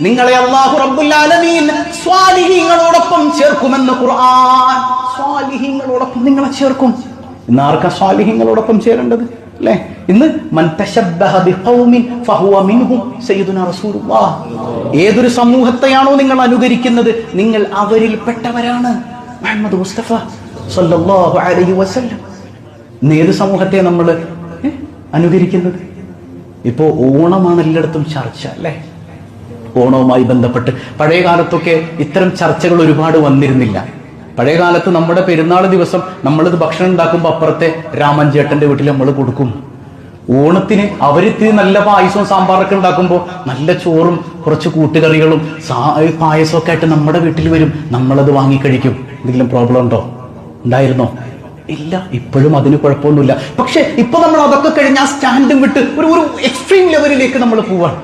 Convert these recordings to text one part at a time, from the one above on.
നിങ്ങളെ അല്ലാഹു റബ്ബുൽ ആലമീൻ സ്വാലിഹീങ്ങളോടൊപ്പം ചേർക്കുമെന്ന് ഖുർആൻ. സ്വാലിഹീങ്ങളോടൊപ്പം നിങ്ങളെ ചേർക്കും. ഇന്ന് ആർക്കാ സ്വാലിഹീങ്ങളോടൊപ്പം ചേരേണ്ടത്? അല്ലേ? ഇന്ന് ഏതൊരു സമൂഹത്തെയാണോ നിങ്ങൾ അനുകരിക്കുന്നത്? നിങ്ങൾ അവരിൽ പെട്ടവരാണ് മുഹമ്മദ് മുസ്തഫ സല്ലല്ലാഹു അലൈഹി വസല്ലം. ഇന്ന് ഏത് സമൂഹത്തെ നമ്മൾ അനുകരിക്കുന്നത്? ഇപ്പോ ഓണമാണ് എല്ലായിടത്തും ചർച്ച അല്ലേ? ഓണവുമായി ബന്ധപ്പെട്ട് പഴയ കാലത്തൊക്കെ ഇത്തരം ചർച്ചകൾ ഒരുപാട് വന്നിരുന്നില്ല. പഴയ കാലത്ത് നമ്മുടെ പെരുന്നാൾ ദിവസം നമ്മളിത് ഭക്ഷണം ഉണ്ടാക്കുമ്പോൾ അപ്പുറത്തെ രാമൻ ചേട്ടന്റെ വീട്ടിൽ നമ്മൾ കൊടുക്കും. ഓണത്തിന് അവരിത്തിരി നല്ല പായസവും സാമ്പാറൊക്കെ ഉണ്ടാക്കുമ്പോൾ നല്ല ചോറും കുറച്ച് കൂട്ടുകറികളും പായസമൊക്കെ ആയിട്ട് നമ്മുടെ വീട്ടിൽ വരും. നമ്മളത് വാങ്ങിക്കഴിക്കും എന്തെങ്കിലും പ്രോബ്ലം ഉണ്ടോ? ഉണ്ടായിരുന്നോ? ഇല്ല ഇപ്പോഴും അതിന് കുഴപ്പമൊന്നുമില്ല. പക്ഷെ ഇപ്പൊ നമ്മൾ അതൊക്കെ കഴിഞ്ഞ് ആ സ്റ്റാൻഡും വിട്ട് ഒരു ഒരു എക്സ്ട്രീം ലെവലിലേക്ക് നമ്മൾ പോവാണ്.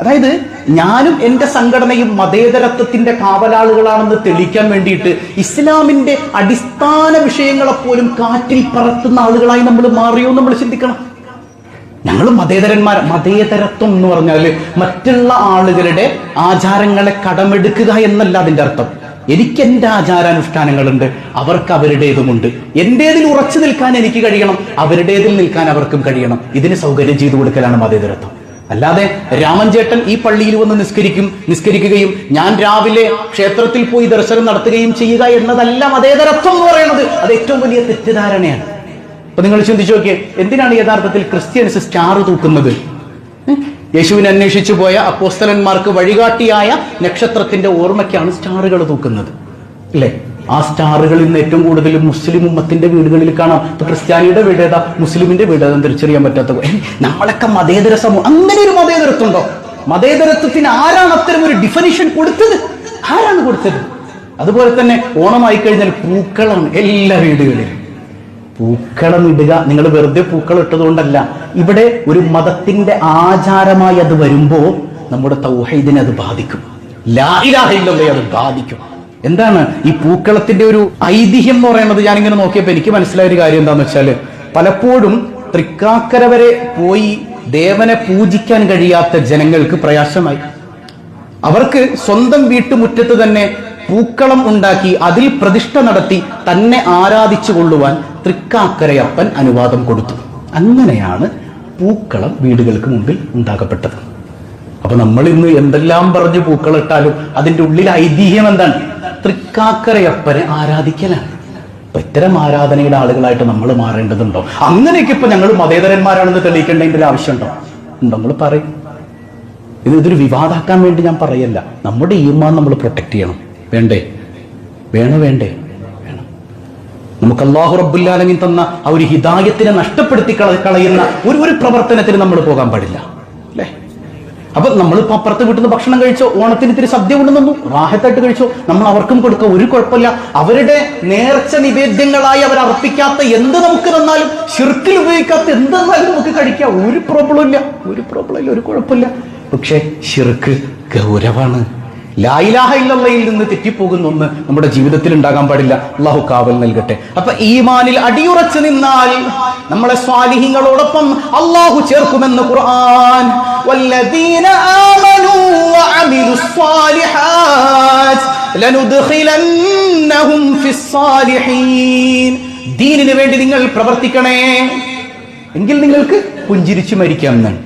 അതായത് ഞാനും എന്റെ സംഘടനയും മതേതരത്വത്തിന്റെ കാവലാളുകളാണെന്ന് തെളിയിക്കാൻ വേണ്ടിയിട്ട് ഇസ്ലാമിന്റെ അടിസ്ഥാന വിഷയങ്ങളെ പോലും കാറ്റിൽ പറത്തുന്ന ആളുകളായി നമ്മൾ മാറിയോ നമ്മൾ ചിന്തിക്കണം. ഞങ്ങൾ മതേതരന്മാർ മതേതരത്വം എന്ന് പറഞ്ഞാൽ മറ്റുള്ള ആളുകളുടെ ആചാരങ്ങളെ കടമെടുക്കുക എന്നല്ല അതിന്റെ അർത്ഥം. എനിക്ക് എന്റെ ആചാരാനുഷ്ഠാനങ്ങളുണ്ട് അവർക്ക് അവരുടേതുമുണ്ട്. എന്റേതിൽ ഉറച്ചു നിൽക്കാൻ എനിക്ക് കഴിയണം അവരുടേതിൽ നിൽക്കാൻ അവർക്കും കഴിയണം. ഇതിന് സൗകര്യം ചെയ്തു കൊടുക്കലാണ് മതേതരത്വം. അല്ലാതെ രാമൻ ചേട്ടൻ ഈ പള്ളിയിൽ വന്ന് നിസ്കരിക്കും നിസ്കരിക്കുകയും ഞാൻ രാവിലെ ക്ഷേത്രത്തിൽ പോയി ദർശനം നടത്തുകയും ചെയ്യുക എന്നതല്ല മതേതരത്വം എന്ന് പറയുന്നത്. അത് ഏറ്റവും വലിയ തെറ്റിദ്ധാരണയാണ്. അപ്പൊ നിങ്ങൾ ചിന്തിച്ചു നോക്കിയേ എന്തിനാണ് യഥാർത്ഥത്തിൽ ക്രിസ്ത്യൻസ് സ്റ്റാർ തൂക്കുന്നത്? യേശുവിനെ അന്വേഷിച്ചു പോയ അപ്പോസ്തലന്മാർക്ക് വഴികാട്ടിയായ നക്ഷത്രത്തിന്റെ ഓർമ്മയ്ക്കാണ് സ്റ്റാറുകൾ തൂക്കുന്നത്. അല്ലേ? ആ സ്റ്റാറുകളിൽ നിന്ന് ഏറ്റവും കൂടുതൽ മുസ്ലിം ഉമ്മത്തിന്റെ വീടുകളിൽ കാണാം. ക്രിസ്ത്യാനിയുടെ വീട് ഏതാ? മുസ്ലിമിന്റെ വീട് തിരിച്ചറിയാൻ പറ്റാത്ത നമ്മളൊക്കെ മതേതര സമൂഹം അങ്ങനെ ഒരു മതേതരത്വം ഉണ്ടോ മതേതരത്വത്തിന് ആരാണ് അത്തരം ഒരു ഡിഫനിഷൻ കൊടുത്തത്? ആരാണ് കൊടുത്തത്? അതുപോലെ തന്നെ ഓണമായി കഴിഞ്ഞാൽ പൂക്കളാണ് എല്ലാ വീടുകളിലും. പൂക്കളം ഇടുക. നിങ്ങൾ വെറുതെ പൂക്കളം ഇട്ടതുകൊണ്ടല്ല. ഇവിടെ ഒരു മതത്തിന്റെ ആചാരമായി അത് വരുമ്പോ നമ്മുടെ തൗഹീദിനെ അത് ബാധിക്കും. ലാ ഇലാഹ ഇല്ലല്ലാഹ് അത് ബാധിക്കും. എന്താണ് ഈ പൂക്കളത്തിന്റെ ഒരു ഐതിഹ്യം എന്ന് പറയുന്നത്? ഞാനിങ്ങനെ നോക്കിയപ്പോ എനിക്ക് മനസ്സിലായ ഒരു കാര്യം എന്താന്ന് വെച്ചാൽ പലപ്പോഴും തൃക്കാക്കര വരെ പോയി ദേവനെ പൂജിക്കാൻ കഴിയാത്ത ജനങ്ങൾക്ക് പ്രയാസമായി. അവർക്ക് സ്വന്തം വീട്ടുമുറ്റത്ത് തന്നെ പൂക്കളം ഉണ്ടാക്കി അതിൽ പ്രതിഷ്ഠ നടത്തി തന്നെ ആരാധിച്ചു കൊള്ളുവാൻ തൃക്കാക്കരയപ്പൻ അനുവാദം കൊടുത്തു. അങ്ങനെയാണ് പൂക്കളം വീടുകൾക്ക് മുമ്പിൽ ഉണ്ടാക്കപ്പെട്ടത്. അപ്പൊ നമ്മൾ ഇന്ന് എന്തെല്ലാം പറഞ്ഞ് പൂക്കളിട്ടാലും അതിന്റെ ഉള്ളിൽ ഐതിഹ്യം എന്താണ്? തൃക്കാക്കരയപ്പനെ ആരാധിക്കലാണ്. അപ്പൊ ഇത്തരം ആരാധനയുടെ ആളുകളായിട്ട് നമ്മൾ മാറേണ്ടതുണ്ടോ? അങ്ങനെയൊക്കെ ഇപ്പൊ ഞങ്ങൾ മതേതരന്മാരാണെന്ന് തെളിയിക്കേണ്ടതിന്റെ ഒരു ആവശ്യമുണ്ടോ? നമ്മൾ പറയും. ഇത് ഇതൊരു വിവാദാക്കാൻ വേണ്ടി ഞാൻ പറയല്ല. നമ്മുടെ ഈമാൻ നമ്മൾ പ്രൊട്ടക്ട് ചെയ്യണം. വേണ്ടേ? വേണോ വേണ്ടേ? വേണം നമുക്ക് അള്ളാഹു റബ്ബുല്ലാലമിൻ തന്ന ആ ഒരു ഹിദായത്തിനെ നഷ്ടപ്പെടുത്തി കളയുന്ന ഒരു ഒരു പ്രവർത്തനത്തിന് നമ്മൾ പോകാൻ പാടില്ല. അല്ലേ? അപ്പൊ നമ്മൾ അപ്പുറത്ത് വീട്ടിൽ നിന്ന് ഭക്ഷണം കഴിച്ചോ ഓണത്തിന് ഇത്തിരി സദ്യ കൊണ്ടുവന്നു റാഹത്തായിട്ട് കഴിച്ചോ നമ്മൾ അവർക്കും കൊടുക്കുക ഒരു കുഴപ്പമില്ല. അവരുടെ നേർച്ച നിവേദ്യങ്ങളായി അവർ അർപ്പിക്കാത്ത എന്ത് നമുക്ക് തന്നാലും ഷിർക്കിൽ ഉപയോഗിക്കാത്ത എന്ത് തന്നാലും നമുക്ക് കഴിക്കാം. ഒരു പ്രോബ്ലം ഇല്ല. ഒരു പ്രോബ്ലം ഇല്ല ഒരു കുഴപ്പമില്ല. പക്ഷേ ഷിർക്ക് ഗൗരവാണ്. ലായിലാഹ ഇല്ലയിൽ നിന്ന് തെറ്റിപ്പോകുന്ന ഒന്ന് നമ്മുടെ ജീവിതത്തിൽ ഉണ്ടാകാൻ പാടില്ല. അള്ളാഹു കാവൽ നൽകട്ടെ. അപ്പൊ ഈമാനിൽ അടിയുറച്ചു നിന്നാൽ നമ്മളെ സ്വാലിഹിങ്ങളോടൊപ്പം അള്ളാഹു ചേർക്കുമെന്ന് ഖുർആൻ. ദീനിനു വേണ്ടി നിങ്ങൾ പ്രവർത്തിക്കണേ. എങ്കിൽ നിങ്ങൾക്ക് പുഞ്ചിരിച്ചു മരിക്കാം എന്നാണ്.